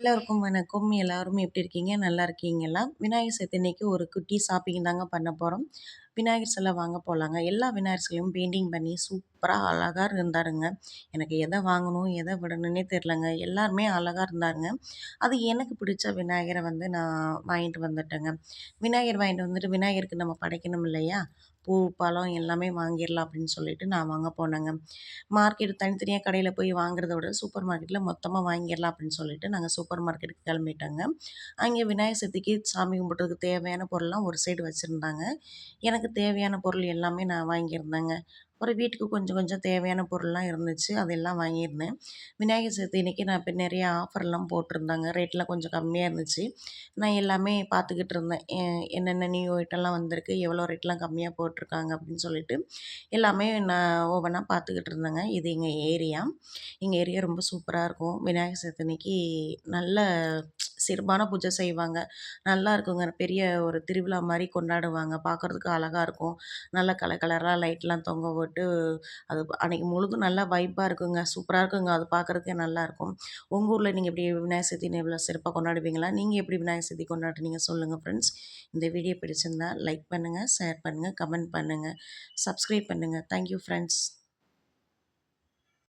எல்லோருக்கும் வணக்கம். எல்லாரும் எப்படி இருக்கீங்க? நல்லா இருக்கீங்களா? விநாயகர் சதுர்த்தி ஒரு குட்டி ஷாப்பிங் தாங்க பண்ண போகிறோம் விநாயகர் சிலை வாங்க போகலாங்க எல்லா விநாயகர் சிலையும் பெயிண்டிங் பண்ணி சூப்பராக அழகாக இருந்தாருங்க. எனக்கு எதை வாங்கணும் எதை விடணுன்னே தெரிலங்க எல்லாருமே அழகாக இருந்தாருங்க. அது எனக்கு பிடிச்ச விநாயகரை வந்து நான் வாங்கிட்டு வந்துட்டேங்க. விநாயகர் வாங்கிட்டு வந்துட்டு விநாயகருக்கு நம்ம படைக்கணும் இல்லையா? பூ பழம் எல்லாமே வாங்கிடலாம் அப்படின்னு சொல்லிட்டு நான் வாங்க போனேங்க. மார்க்கெட் தனித்தனியாக கடையில் போய் வாங்குறத விட சூப்பர் மார்க்கெட்டில் மொத்தமாக வாங்கிடலாம் அப்படின்னு சொல்லிட்டு நாங்கள் சூப்பர் மார்க்கெட்டுக்கு கிளம்பிட்டோங்க. அங்கே விநாயகர் சதுர்த்திக்கு சாமி கும்பிட்றதுக்கு தேவையான பொருள்லாம் ஒரு சைடு வச்சுருந்தாங்க. எனக்கு தேவையான பொருள் எல்லாமே நான் வாங்கியிருந்தேங்க. அப்புறம் வீட்டுக்கு கொஞ்சம் கொஞ்சம் தேவையான பொருள்லாம் இருந்துச்சு அதெல்லாம் வாங்கியிருந்தேன். விநாயகர் சதுர்த்தி இன்றைக்கி நான் இப்போ நிறைய ஆஃபர்லாம் போட்டிருந்தாங்க. ரேட்லாம் கொஞ்சம் கம்மியாக இருந்துச்சு. நான் எல்லாமே பார்த்துக்கிட்டு இருந்தேன். என்னென்ன நியூ ஐட்டம்லாம் வந்திருக்கு எவ்வளோ ரேட்லாம் கம்மியாக போட்டிருக்காங்க அப்படின்னு சொல்லிட்டு எல்லாமே நான் ஒவ்வொன்றா பார்த்துக்கிட்டு இருந்தேங்க. இது எங்கள் ஏரியா எங்கள் ஏரியா ரொம்ப சூப்பராக இருக்கும். விநாயகர் சதுர்த்தி அன்னைக்கு நல்ல சிறப்பான பூஜை செய்வாங்க. நல்லா இருக்குங்க. பெரிய ஒரு திருவிழா மாதிரி கொண்டாடுவாங்க. பார்க்குறதுக்கு அழகாக இருக்கும். நல்லா கலர் கலராக லைட்லாம் தொங்க போட்டு அது அன்றைக்கி முழுதும் நல்லா வைப்பாக இருக்குங்க. சூப்பராக இருக்குங்க. அது பார்க்குறதுக்கே நல்லாயிருக்கும் உங்கள் ஊரில் நீங்கள் எப்படி விநாயகர் சதுர்த்தி எவ்வளோ சிறப்பாக கொண்டாடுவீங்களா? நீங்கள் எப்படி விநாயகர் சதுர்த்தி கொண்டாடுறீங்க? சொல்லுங்கள் ஃப்ரெண்ட்ஸ் இந்த வீடியோ பிடிச்சிருந்தா லைக் பண்ணுங்கள் ஷேர் பண்ணுங்கள் கமெண்ட் பண்ணுங்கள் சப்ஸ்கிரைப் பண்ணுங்கள் தேங்க்யூ ஃப்ரெண்ட்ஸ்